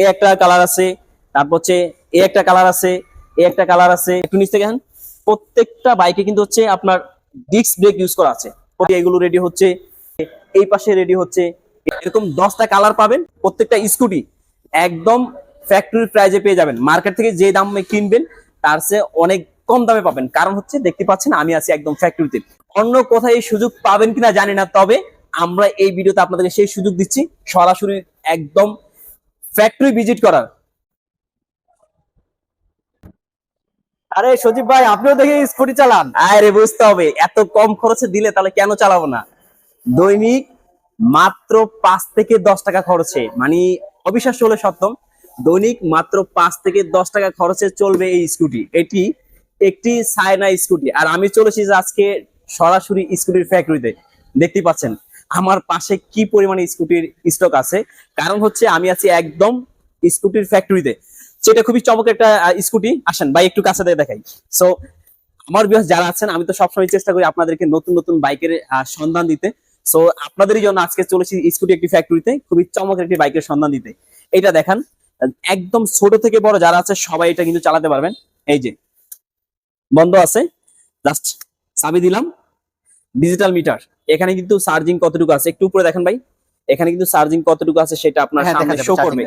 এ একটা কালার আছে, তারপর হচ্ছে এ একটা কালার আছে, এ একটা কালার আছে। একটু নিচ থেকে প্রত্যেকটা বাইকে কিন্তু হচ্ছে আপনার ডিস্ক ব্রেক ইউজ করা আছে। এগুলো রেডি হচ্ছে। এই পাশে রেডি হচ্ছে। এরকম দশটা কালার পাবেন। প্রত্যেকটা স্কুটি একদম ফ্যাক্টরি প্রাইজে পেয়ে যাবেন। মার্কেট থেকে যে দামে কিনবেন, তার চেয়ে অনেক কম দামে পাবেন। কারণ হচ্ছে, দেখতে পাচ্ছেন, আমি আছি একদম ফ্যাক্টরিতে অন্য কোথায় এই সুযোগ পাবেন কিনা জানি না, তবে আমরা এই ভিডিওতে আপনাদেরকে সেই সুযোগ দিচ্ছি। সরাসরি একদম ফ্যাক্টরি ভিজিট করার। আরে সজীব ভাই, আপনিও দেখি স্কুটি চালান? আরে বুঝতে হবে, এত কম খরচে দিলে তাহলে কেন চালাবো না? দৈনিক মাত্র পাঁচ থেকে দশ টাকা খরচে মানে অবিশ্বাস হলে সত্যম দৈনিক মাত্র পাঁচ থেকে দশ টাকা খরচে চলবে এই স্কুটি এটি একটি সায়না স্কুটি আর আমি চলেছি আজকে সরাসরি স্কুটির ফ্যাক্টরিতে দেখতে পাচ্ছেন। আমার পাশে কি পরিমাণে স্কুটির স্টক আছে? কারণ হচ্ছে আমি আছি একদম স্কুটির ফ্যাক্টরিতে সেটা খুবই চমক একটা স্কুটি আসেন, ভাই, একটু কাছে দেখাই। সো আমার বিহার যারা আছেন, আমি তো সবসময় চেষ্টা করি আপনাদেরকে নতুন নতুন বাইকের সন্ধান দিতে। সো আপনাদেরই জন্য আজকে চলেছি স্কুটি একটি ফ্যাক্টরিতে খুবই চমক একটি বাইকের সন্ধান দিতে। এটা দেখান, একদম ছোট থেকে বড় যারা আছে, সবাই এটা কিন্তু চালাতে পারবেন। এই যে, বন্ধ আছে। জাস্ট চাবি দিলাম। ডিজিটাল মিটার এখানে কিন্তু চার্জিং কতটুকু আছে? একটু উপরে দেখেন ভাই। এখানে কিন্তু চার্জিং কতটুকু আছে সেটা আপনার হ্যাঁ, সামনে শো করবে।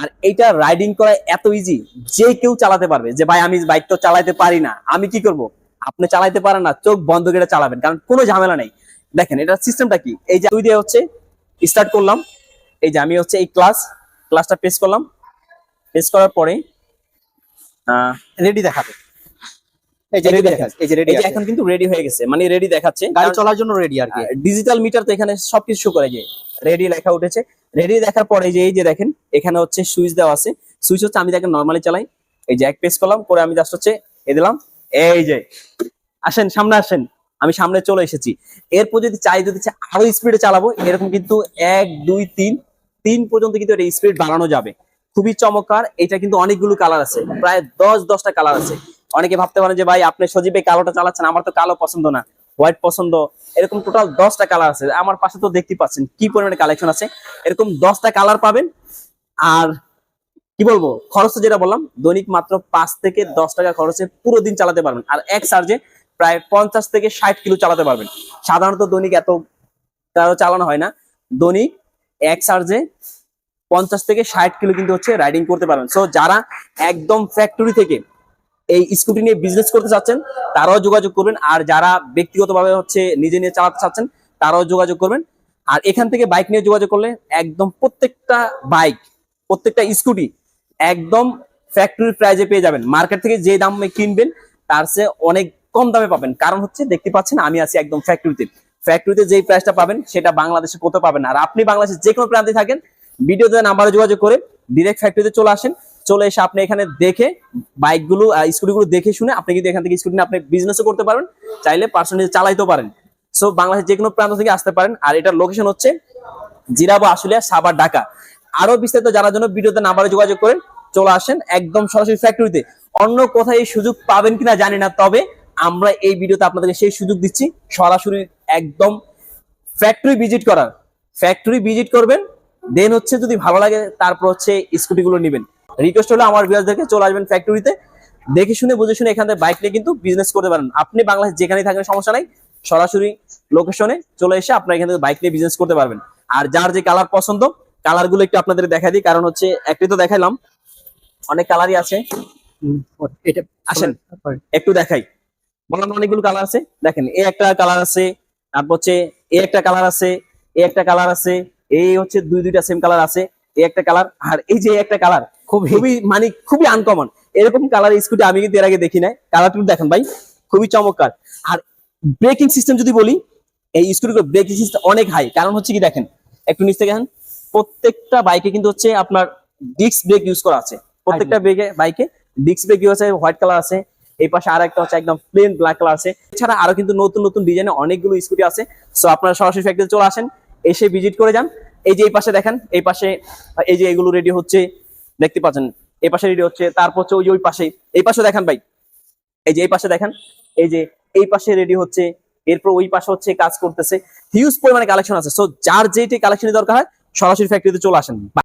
আর এইটা রাইডিং করা এত ইজি যে কেউ চালাতে পারবে। যে ভাই আমি বাইক তো চালাতে পারি না আমি কি করব? আপনি চালাতে পারেন না চোখ বন্ধ করে চালাবেন কারণ কোনো ঝামেলা নেই। দেখেন এটা সিস্টেমটা কি? এই যে দুই দিয়ে হচ্ছে স্টার্ট করলাম। এই যে আমি হচ্ছে এই ক্লাস ক্লাসটা প্রেস করলাম। প্রেস করার পরে আহ, রেডি দেখাবে। এই যে Ready রেডি এই যে রেডি এখন কিন্তু রেডি হয়ে গেছে মানে রেডি দেখাচ্ছে। গাড়ি চলার জন্য রেডি আর কি। ডিজিটাল মিটার তো এখানে সবকিছু show করে যে রেডি লেখা উঠেছে। রেডি দেখার পরে এই যে এই যে দেখেন এখানে হচ্ছে সুইচ দেওয়া আছে। সুইচ হচ্ছে আমি দেখেন নর্মালি চালাই। এই যে এক প্রেস করলাম করে আমি জাস্ট হচ্ছে এ দিলাম। এই যে আসেন সামনে আসেন। আমি সামনে চলে এসেছি। এরপর যদি চাই যদি চাই আরও স্পিডে চালাবো এরকম কিন্তু এক দুই তিন তিন পর্যন্ত কিন্তু এটা স্পিড বাড়ানো যাবে। খুবই চমৎকার। এটা কিন্তু অনেকগুলো কালার আছে। প্রায় দশ দশটা কালার আছে। অনেকে ভাবতে পারেন যে, ভাই, আপনি সজীবে কালোটা চালাচ্ছেন, আমার তো কালো পছন্দ না হোয়াইট পছন্দ। এরকম টোটাল দশটা কালার আছে। আমার পাশে তো দেখতে পাচ্ছেন কি পরিমাণে কালেকশন আছে। এরকম দশটা কালার পাবেন। আর কি বলব, খরচ যেটা বললাম, দৈনিক মাত্র পাঁচ থেকে দশ টাকা খরচে পুরো দিন চালাতে পারবেন। আর এক চার্জে প্রায় পঞ্চাশ থেকে ষাট কিলো চালাতে পারবেন। সাধারণত দৈনিক এত চালানো হয় না। দৈনিক এক চার্জে পঞ্চাশ থেকে ষাট কিলো কিন্তু হচ্ছে রাইডিং করতে পারবেন। সো যারা একদম ফ্যাক্টরি থেকে এই স্কুটি নিয়ে বিজনেস করতে চাচ্ছেন, তারাও যোগাযোগ করবেন। আর যারা ব্যক্তিগতভাবে হচ্ছে নিজে নিয়ে চালাতে চাচ্ছেন, তারাও যোগাযোগ করবেন। আর এখান থেকে বাইক নিয়ে যোগাযোগ করলে একদম প্রত্যেকটা বাইক প্রত্যেকটা স্কুটি একদম ফ্যাক্টরি প্রাইজে পেয়ে যাবেন। মার্কেট থেকে যে দামে কিনবেন, তার চেয়ে অনেক কম দামে পাবেন। কারণ হচ্ছে দেখতে পাচ্ছেন, আমি আছি একদম ফ্যাক্টরিতে ফ্যাক্টরিতে যেই প্রাইসটা পাবেন, সেটা বাংলাদেশে কোথাও পাবেন আর আপনি বাংলাদেশের যে কোনো প্রান্তে থাকেন ভিডিওতে নাম্বারে যোগাযোগ করে ডিরেক্ট ফ্যাক্টরিতে চলে আসেন। চলে এসে আপনি এখানে দেখে বাইকগুলো স্কুটিগুলো দেখে শুনে আপনি কিন্তু এখান থেকে স্কুটি আপনি বিজনেসও করতে পারেন চাইলে পার্সোনালি চালাইতেও পারেন। সো বাংলাদেশের যে কোনো প্রান্ত থেকে আসতে পারেন। আর এটার লোকেশন হচ্ছে জিরাবো আশুলিয়া সাবার ঢাকা। আরও বিস্তারিত জানার জন্য ভিডিওতে নাম্বারে যোগাযোগ করেন। চলে আসেন একদম সরাসরি ফ্যাক্টরিতে অন্য কোথায় এই সুযোগ পাবেন কিনা জানি না, তবে আমরা এই ভিডিওতে আপনাদেরকে সেই সুযোগ দিচ্ছি। সরাসরি একদম ফ্যাক্টরি ভিজিট করার। ফ্যাক্টরি ভিজিট করবেন দেন হচ্ছে যদি ভালো লাগে, তারপর হচ্ছে স্কুটিগুলো নেবেন। রিকোয়েস্ট হলো আমার বিয়াসদেরকে চলে আসবেন ফ্যাক্টরিতে দেখে শুনে বুঝে শুনে এখান থেকে বাইক নিয়ে কিন্তু বিজনেস করতে পারেন। আপনি বাংলাদেশ যেখানে থাকেন সমস্যা নাই। সরাসরি লোকেশনে চলে এসে আপনার এখান থেকে বাইক নিয়ে বিজনেস করতে পারবেন। আর যার যে কালার পছন্দ কালারগুলো একটু আপনাদের দেখা দিই। কারণ হচ্ছে একটি তো দেখাইলাম। অনেক কালারই আছে। এটা আসেন। একটু দেখাই। বললাম অনেকগুলো কালার আছে। দেখেন এ একটা কালার আছে তারপর হচ্ছে এ একটা কালার আছে এ একটা কালার আছে এই হচ্ছে দুই দুইটা সেম কালার আছে এই একটা কালার আর এই যে এই একটা কালার খুবই মানে খুবই আনকমন এরকম কালার স্কুটি আমি কিন্তু এর আগে দেখি নাই। কালারটা দেখেন ভাই। খুবই চমৎকার। আর ব্রেকিং সিস্টেম যদি বলি এই স্কুটিগুলোর ব্রেকিং সিস্টেম অনেক হাই কারণ হচ্ছে কি দেখেন একটু নিচ থেকে দেখেন প্রত্যেকটা বাইকে কিন্তু হচ্ছে আপনার ডিস্ক ব্রেক ইউজ করা আছে। প্রত্যেকটা ব্রেকে বাইকে ডিস্ক ব্রেক ইউজ আছে হোয়াইট কালার আছে। এই পাশে আর একটা হচ্ছে একদম প্লেন ব্ল্যাক কালার আছে। এছাড়া আরও কিন্তু নতুন নতুন ডিজাইনে অনেকগুলো স্কুটি আছে। সো আপনারা সরাসরি ফ্যাক্টরি চলে আসেন এসে ভিজিট করে যান। এই যে এই পাশে দেখেন এই পাশে এই যে এগুলো রেডি হচ্ছে। দেখতে পাচ্ছেন। এই পাশে রেডি হচ্ছে, তারপর হচ্ছে ওই ওই পাশে। এই পাশে দেখেন ভাই। এই যে এই পাশে দেখেন। এই যে এই পাশে রেডি হচ্ছে। এরপর ওই পাশে হচ্ছে কাজ করতেছে। হিউজ পরিমাণে কালেকশন আছে। সো যার যেটি কালেকশনের দরকার হয়, সরাসরি ফ্যাক্টরিতে চলে আসেন।